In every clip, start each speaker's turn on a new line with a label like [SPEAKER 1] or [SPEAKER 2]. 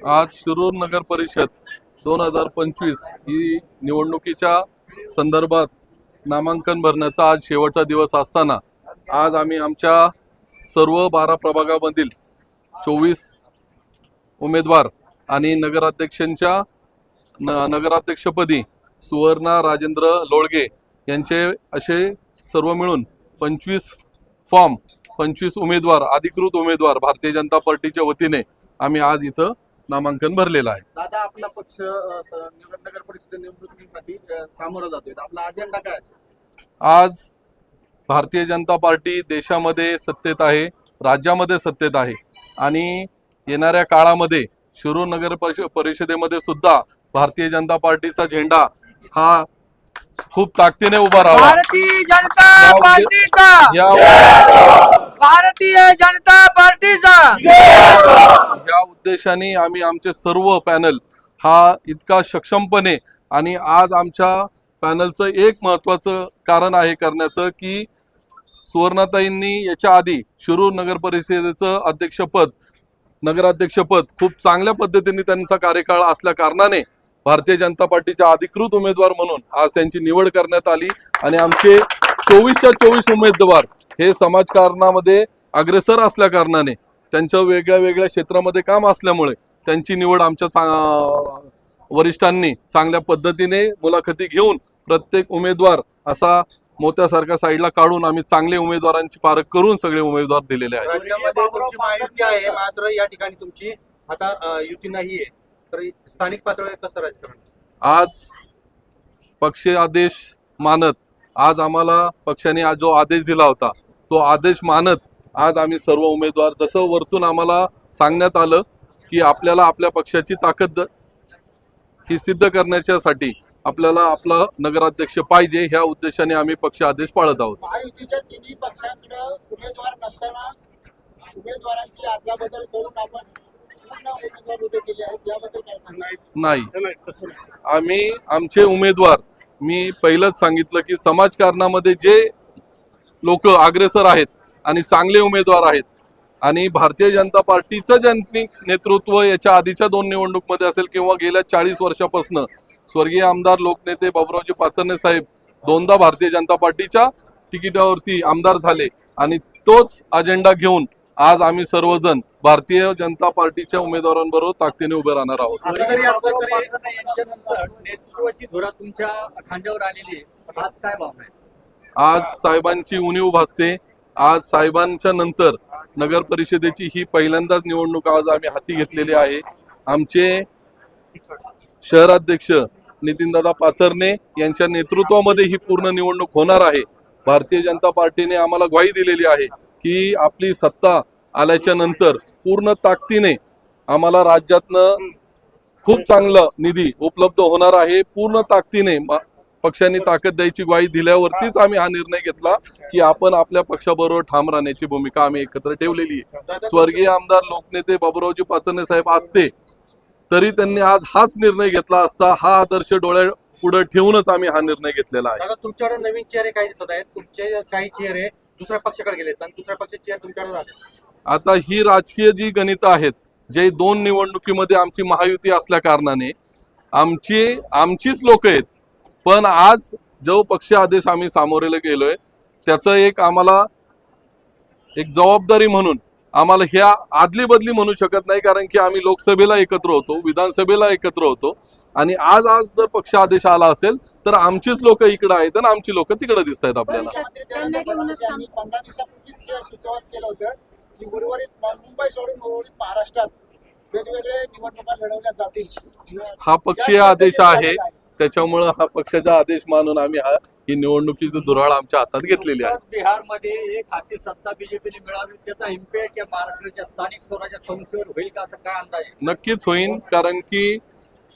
[SPEAKER 1] आज शिरूर नगर परिषद दोन हजार पंचवीस ही निवडणुकीच्या संदर्भात नामांकन भरण्याचा आज शेवटचा दिवस असताना आज आम्ही आमच्या सर्व बारा प्रभागामधील चोवीस उमेदवार आणि नगराध्यक्षांच्या न नगराध्यक्षपदी सुवर्णा राजेंद्र लोळगे यांचे असे सर्व मिळून पंचवीस फॉर्म पंचवीस उमेदवार अधिकृत उमेदवार भारतीय जनता पार्टीच्या वतीने आम्ही आज इथं नामांकन भरलेलं आहे.
[SPEAKER 2] दादा आपला पक्ष नगर परिषद निवडणुकीसाठी सामोरं जातोय. आपला अजेंडा काय असेल?
[SPEAKER 1] आज भारतीय जनता पार्टी देशामध्ये सत्तेत आहे राज्यामध्ये सत्तेत आहे आणि येणाऱ्या काळामध्ये शिरूर नगर परिष- परिषदेमध्ये सुद्धा भारतीय जनता पार्टीचा झेंडा हा खूप ताकदीने उभा राहावा.
[SPEAKER 3] भारतीय जनता पार्टीचा! भारतीय जनता पार्टीचा.
[SPEAKER 1] या उद्देशाने आम्ही आमचे सर्व पॅनल हा इतका सक्षमपणे आणि आज आमच्या पॅनलचं एक महत्त्वाचं कारण आहे करण्याचं की सुवर्णाताईंनी याच्या आधी शिरूर नगर परिषदेचं अध्यक्षपद नगराध्यक्षपद खूप चांगल्या पद्धतीने त्यांचा कार्यकाळ असल्या कारणाने भारतीय जनता पार्टीच्या अधिकृत उमेदवार म्हणून आज त्यांची निवड करण्यात आली आणि आमचे चोवीसच्या चोवीस उमेदवार हे समाजकारणामध्ये अग्रेसर असल्या कारणाने त्यांचं वेगळ्या वेगळ्या क्षेत्रामध्ये काम असल्यामुळे त्यांची निवड आमच्या चा- वरिष्ठांनी चांगल्या पद्धतीने मुलाखती घेऊन प्रत्येक उमेदवार असा मोत्यासारख्या साईडला काढून आम्ही चांगले उमेदवारांची पारख करून सगळे उमेदवार दिलेले आहेत.
[SPEAKER 4] आहे. मात्र या ठिकाणी तुमची आता युती नाहीये तर स्थानिक पातळीवर कसं राजकारण?
[SPEAKER 1] आज पक्ष आदेश मानत आज आम्हाला पक्षाने आज जो आदेश दिला होता तो आदेश मानत आज आम्ही सर्व उमेदवार जसं वरतून आम्हाला सांगण्यात आलं की आपल्याला आपल्या पक्षाची ताकद ही सिद्ध करण्याच्यासाठी आपल्याला आपला नगराध्यक्ष पाहिजे ह्या उद्देशाने आम्ही पक्ष आदेश पाळत आहोत.
[SPEAKER 5] महायुतीच्या तिन्ही पक्षांकडे उमेदवार नसताना उमेदवारांची अदलाबदल करून आपण पूर्ण उमेदवार उभे केले आहेत याबद्दल काय सांगणार
[SPEAKER 1] नाही. आम्ही आमचे उमेदवार मी पहिलंच सांगितलं की समाजकारणामध्ये जे लोक अग्रेसर आहेत आणि चांगले उमेदवार आहेत आणि भारतीय जनता पार्टीचं ज्यांनी नेतृत्व याच्या आधीच्या दोन निवडणूकमध्ये असेल किंवा गेल्या चाळीस वर्षापासून स्वर्गीय आमदार लोकनेते बाबुरावजी पाचरणे साहेब दोनदा भारतीय जनता पार्टीच्या तिकिटावरती आमदार झाले आणि तोच अजेंडा घेऊन आज आम्ही सर्वजण भारतीय जनता पार्टीच्या उमेदवारांबरोबर ताकदीने उभे राहणार आहोत.
[SPEAKER 2] आज
[SPEAKER 1] साहेबांची उणीव भासते. आज साहेबांच्या नंतर नगर परिषदेची ही पहिल्यांदाच निवडणूक आज आम्ही हाती घेतलेली आहे. आमचे शहराध्यक्ष नितीनदादा पाचरणे यांच्या नेतृत्वामध्ये ही पूर्ण निवडणूक होणार आहे. भारतीय जनता पार्टीने आम्हाला ग्वाही दिलेली आहे की आपली सत्ता आल्याच्यानंतर पूर्ण ताकदीने आम्हाला राज्यातनं खूप चांगलं निधी उपलब्ध होणार आहे. पूर्ण ताकदीने पक्षांनी ताकद द्यायची ग्वाही दिल्यावरतीच आम्ही हा निर्णय घेतला की आपण आपल्या पक्षाबरोबर ठाम राहण्याची भूमिका आम्ही एकत्र ठेवलेली आहे. स्वर्गीय आमदार लोकनेते बाबूरावजी पाचरणे साहेब असते तरी त्यांनी आज हाच निर्णय घेतला असता हा आदर्श डोळ्या पुढे ठेवूनच आम्ही हा निर्णय घेतलेला आहे.
[SPEAKER 4] तुमच्याकडे नवीन चेहरे काही दिसत आहेत. तुमचे काही चेहरे दुसऱ्या पक्षाकडे गेलेत आणि दुसऱ्या पक्षाचे चेहरे तुमच्याकडे झाले.
[SPEAKER 1] आता ही राजकीय जी गणित आहेत जे दोन निवडणुकीमध्ये आमची महायुती असल्या कारणाने आमची आमचीच लोक आहेत. पण आज जो पक्ष आदेश आम्ही सामोरेला गेलोय त्याचं एक आम्हाला एक जबाबदारी म्हणून आम्हाला ह्या आदली बदली म्हणू शकत नाही कारण की आम्ही लोकसभेला एकत्र होतो विधानसभेला एकत्र होतो. आणि आज आज जर पक्ष आदेश आला असेल तर आमचीच लोक इकडे आहेत आणि आमची लोक तिकडे दिसत आहेत आपल्याला.
[SPEAKER 5] मुख्यमंत्री देवेंद्र फडणवीस यांनी पंधरा दिवसापूर्वीच हे सुचवाच केलं होतं की उर्वरित मुंबई सोडून उर्वरित महाराष्ट्रात वेगवेगळे निवडणुका लढवल्या जातील.
[SPEAKER 1] हा पक्षीय आदेश आहे. त्याच्यामुळं हा पक्षाचा आदेश मानून आम्ही हा ही निवडणुकीची दुराळ आमच्या हातात घेतलेली आहे.
[SPEAKER 2] बिहारमध्ये एक हाती सत्ता बीजेपीने मिळावी त्याचा इम्पॅक्ट या महाराष्ट्राच्या स्थानिक स्वराज्य संस्थेवर होईल का? असं काय अंदाज आहे?
[SPEAKER 1] नक्कीच होईल कारण की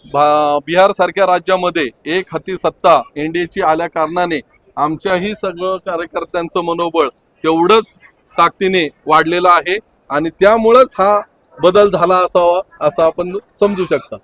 [SPEAKER 1] बिहार सारख्या राज्यामध्ये एक हाती सत्ता एनडीएची आल्या कारणाने आमच्याही सगळं कार्यकर्त्यांचं मनोबळ तेवढंच ताकदीने वाढलेलं आहे आणि त्यामुळंच हा बदल झाला असावा असं आपण समजू शकता.